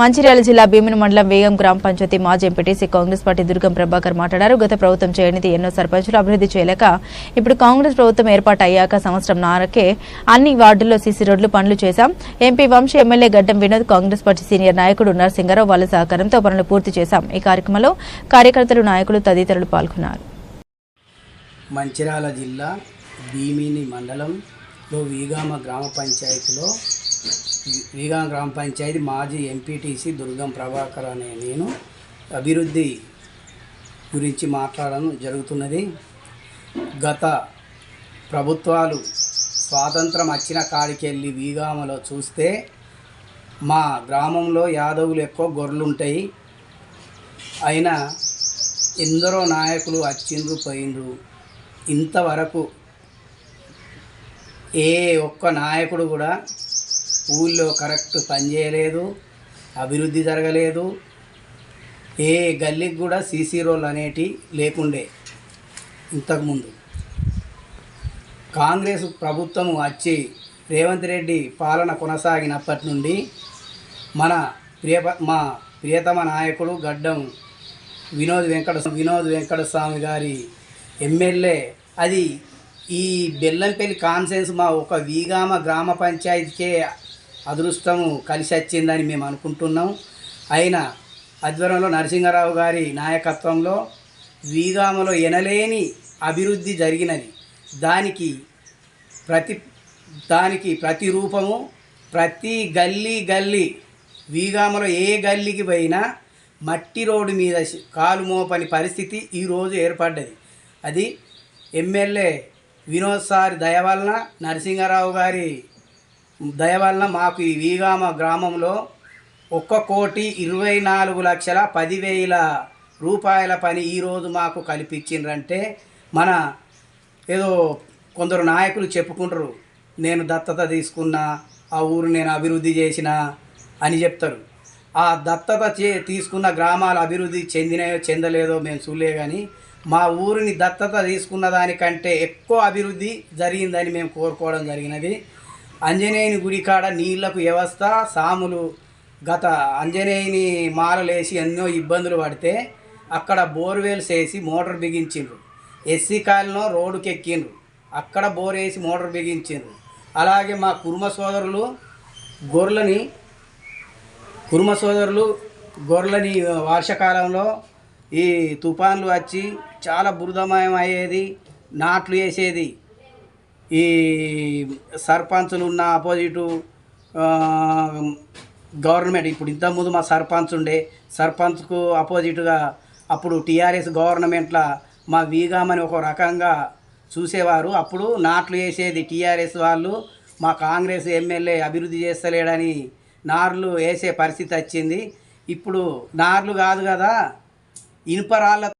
మంచిర్యాల జిల్లా భీమిని మండలం వేగం గ్రామ పంచాయతీ మాజీ ఎంపీటీసీ కాంగ్రెస్ పార్టీ దుర్గం ప్రభాకర్ మాట్లాడారు. గత ప్రభుత్వం చేయనిది ఎన్నో సర్పంచులు అభివృద్ధి చేయలేక ఇప్పుడు కాంగ్రెస్ ప్రభుత్వం ఏర్పాటు అయ్యాక సంవత్సరం నారకే అన్ని వార్డుల్లో సీసీ రోడ్లు పనులు చేశాం. ఎంపీ వంశీ ఎమ్మెల్యే గడ్డం వినోద్ కాంగ్రెస్ పార్టీ సీనియర్ నాయకుడు నరసింగారావు వాళ్ళ సహకారంతో పనులు పూర్తి చేశాం. ఈ కార్యక్రమంలో కార్యకర్తలు నాయకులు తదితరులు పాల్గొన్నారు. మంచిర్యాల జిల్లా భీమిని మండలంలో వీగామ గ్రామ పంచాయతీలో వీగాం గ్రామ పంచాయతీ మాజీ ఎంపీటీసీ దుర్గం ప్రభాకర్ అనే నేను అభివృద్ధి గురించి మాట్లాడడం జరుగుతున్నది. గత ప్రభుత్వాలు స్వాతంత్రం వచ్చిన కాడికెళ్ళి వీగామలో చూస్తే మా గ్రామంలో యాదవులు ఎక్కువ గొర్రెలు ఉంటాయి అయినా ఎందరో నాయకులు వచ్చిండ్రు పోయిండ్రు. ఇంతవరకు ఏ ఒక్క నాయకుడు కూడా ఊళ్ళో కరెక్ట్ పనిచేయలేదు అభివృద్ధి జరగలేదు ఏ గల్లీకి కూడా సీసీ రోల్ అనేటి లేకుండే ఇంతకుముందు. కాంగ్రెస్ ప్రభుత్వం వచ్చి రేవంత్ రెడ్డి పాలన కొనసాగినప్పటి నుండి మన ప్రియ మా ప్రియతమ నాయకుడు గడ్డం వినోద్ వెంకట వినోద్ వెంకటస్వామి గారి ఎమ్మెల్యే. అది ఈ బెల్లంపల్లి కాన్సెన్స్ మా ఒక వీగామ గ్రామ పంచాయతీకే అదృష్టము కలిసి వచ్చిందని మేము అనుకుంటున్నాం. ఆయన ఆధ్వర్యంలో నరసింహారావు గారి నాయకత్వంలో వీగామలో ఎనలేని అభివృద్ధి జరిగినది. దానికి ప్రతి దానికి ప్రతి రూపము ప్రతి గల్లీ గల్లీ వీగామలో ఏ గల్లీకి పోయినా మట్టి రోడ్డు మీద కాలు మోపని పరిస్థితి ఈరోజు ఏర్పడ్డది. అది ఎమ్మెల్యే వినోద్ సార్ దయ వలన నరసింహారావు గారి దయవల్ల మాకు ఈ వీగామ గ్రామంలో ఒక్క కోటి ఇరవై నాలుగు లక్షల పదివేల రూపాయల పని ఈరోజు మాకు కల్పించిండ్రంటే మన ఏదో కొందరు నాయకులు చెప్పుకుంటారు నేను దత్తత తీసుకున్నా ఆ ఊరు నేను అభివృద్ధి చేసిన అని చెప్తారు. ఆ దత్తత చే తీసుకున్న గ్రామాలు అభివృద్ధి చెందినాయో చెందలేదో మేము చూడలే కానీ మా ఊరిని దత్తత తీసుకున్న దానికంటే ఎక్కువ అభివృద్ధి జరిగిందని మేము కోరుకోవడం జరిగినది. ఆంజనేయుని గుడి కాడ నీళ్ళకు వ్యవస్థ సాములు గత ఆంజనేయుని మాలలేసి ఎన్నో ఇబ్బందులు పడితే అక్కడ బోర్వెల్స్ వేసి మోటార్ బిగించిండ్రు. ఎస్సీ కాలనో రోడ్డుకి ఎక్కిండ్రు అక్కడ బోర్ వేసి మోటార్ బిగించిండ్రు. అలాగే మా కుర్మ సోదరులు గొర్రెలని కుర్మ సోదరులు గొర్రెలని వర్షాకాలంలో ఈ తుఫాన్లు వచ్చి చాలా బురదమయం అయ్యేది నాట్లు వేసేది. ఈ సర్పంచులు ఉన్న ఆపోజిటు గవర్నమెంట్ ఇప్పుడు ఇంతకుముందు మా సర్పంచ్ ఉండే సర్పంచ్కు అపోజిట్గా అప్పుడు టీఆర్ఎస్ గవర్నమెంట్లో మా వీగామని ఒక రకంగా చూసేవారు. అప్పుడు నాట్లు వేసేది టీఆర్ఎస్ వాళ్ళు మా కాంగ్రెస్ ఎమ్మెల్యే అభివృద్ధి చేస్తలేడని నార్లు వేసే పరిస్థితి వచ్చింది. ఇప్పుడు నార్లు కాదు కదా ఇనుపరాళ్ళ